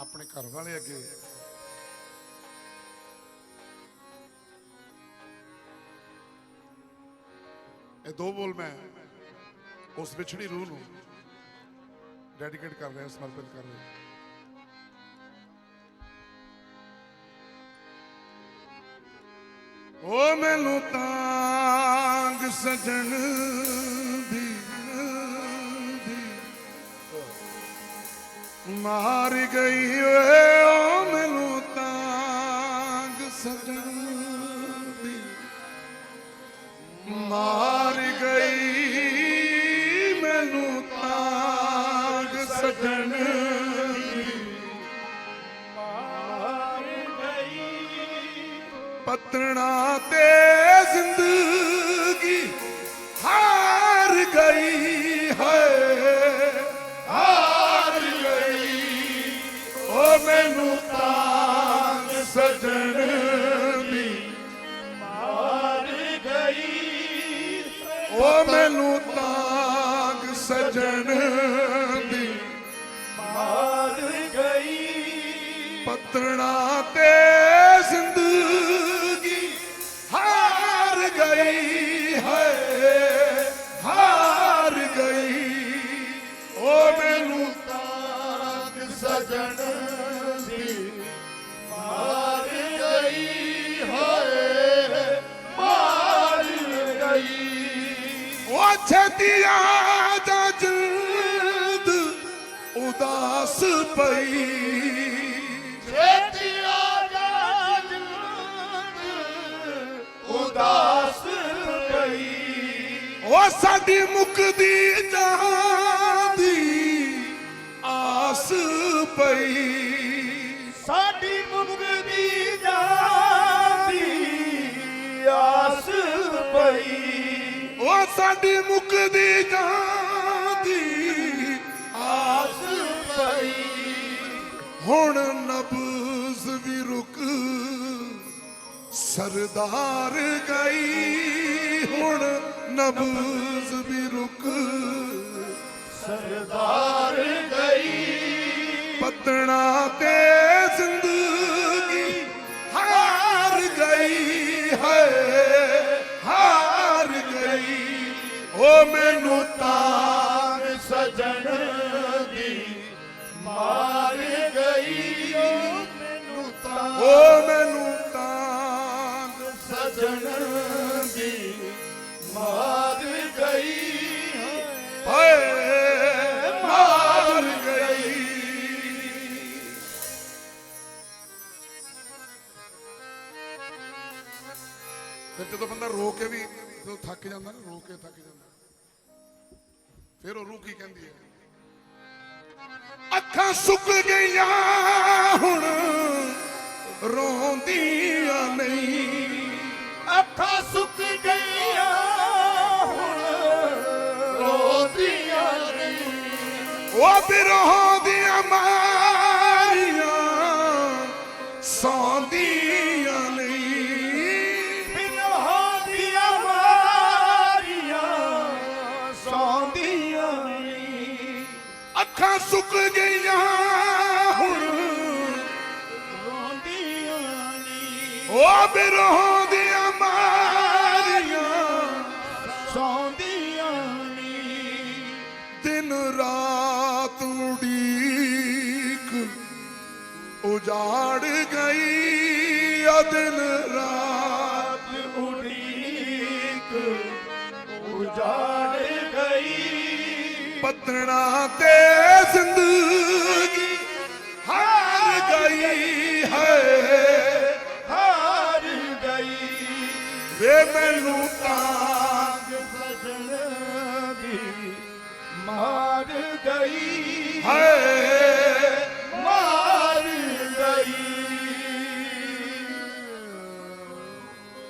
ਆਪਣੇ ਘਰ ਵਾਲੇ ਅੱਗੇ। ਇਹ ਦੋ ਬੋਲ ਮੈਂ ਉਸ ਵਿਛੜੀ ਰੂਹ ਨੂੰ ਡੈਡੀਕੇਟ ਕਰ ਰਿਹਾ, ਸਮਰਪਿਤ ਕਰ ਰਿਹਾ। ਓ ਮੈਨੂੰ ਤਾਂਗ ਸਜਣ ਦੀ ਦੀ ਮਾਰ ਗਈ ਓਏ ਓ ਮੈਨੂੰ ਤਾਂਗ ਸਜਣ ਦੀ। ਮਾਰ ਗਈ, ਮੈਨੂੰ ਤਾਂਗ ਸਜਣ ਦੀ। ਪਤਣਾ ਤੇ ਜ਼ਿੰਦਗੀ ਹਾਰ ਗਈ। ਸਜਣ ਦੀ ਮਾਰ ਗਈ। ਓ ਮੈਨੂੰ ਤਾਂਗ ਸਜਣ ਦੀ ਮਾਰ ਗਈ। ਪਤਣਾ ਤੇ ਛੇਤੀ ਆ ਜਾ ਜਲਦ ਉਦਾਸ ਪਈ। ਛੇਤੀ ਆ ਜਾ ਜਲਦ ਉਦਾਸ ਪਈ। ਉਹ ਸਾਡੀ ਮੁਕਦੀ ਜਾਂਦੀ ਆਸ ਪਈ। ਸਾਡੀ ਮੁਕਦੀ ਸਾਡੀ ਮੁਕਦੀ ਜਾਂਦੀ ਆਸ ਪਈ। ਹੁਣ ਨਬਜ਼ ਵੀ ਰੁਕ, ਸਰਦਾਰ ਗਈ। ਹੁਣ ਨਬਜ਼ ਵੀ ਰੁਕ, ਸਰਦਾਰ ਗਈ। ਪਤਣਾ ਤੇ ਜ਼ਿੰਦਗੀ ਹਾਰ ਗਈ ਹੈ। ਓ ਮੈਨੂੰ ਤਾਰ ਸਜਣ ਦੀ ਮਾਰ ਗਈ। ਮੈਨੂੰ ਤਾਰ ਓ ਮੈਨੂੰ ਤਾਂਗ ਸਜਣ ਦੀ ਮਾਰ ਗਈ। ਹਾਏ, ਮਾਰ ਗਈ। ਫਿਰ ਜਦੋਂ ਬੰਦਾ ਰੋ ਕੇ ਵੀ, ਜਦੋਂ ਥੱਕ ਜਾਂਦਾ ਨਾ, ਰੋ ਕੇ ਥੱਕ ਜਾਂਦਾ। ਫਿਰ ਉਹ ਰੂਹ ਕੀ ਕਹਿੰਦੀ ਹੈ? ਅੱਖਾਂ ਸੁੱਕ ਗਈਆਂ ਹੁਣ, ਰੋਂਦੀਆਂ ਨਹੀਂ। ਅੱਖਾਂ ਸੁੱਕ ਗਈਆਂ ਹੁਣ, ਰੋਂਦੀਆਂ ਨਹੀਂ। ਉਹ ਬਿਰਹੋਂ ਦੀਆਂ ਮਾਰੀਆਂ ਅੱਖਾਂ ਸੁੱਕ ਗਈਆਂ ਹੁਣ। ਰੋਂਦੀਆਂ ਨਹੀਂ ਉਹ ਬਿਰਹੋਂ ਦੀਆਂ ਮਾਰੀਆਂ। ਸੌਂਦੀਆਂ ਨਹੀਂ ਦਿਨ ਰਾਤ ਉਡੀਕ ਉਜਾੜ ਗਈ ਆ ਦਿਨ ਪਤਣਾ ਤੇ ਜ਼ਿੰਦਗੀ ਹਾਰ ਗਈ ਹੈ। ਹਾਰ ਗਈ। ਵੇ ਮੈਨੂੰ ਤਾਂ ਸਜਣ ਦੀ ਮਾਰ ਗਈ। ਹੈ।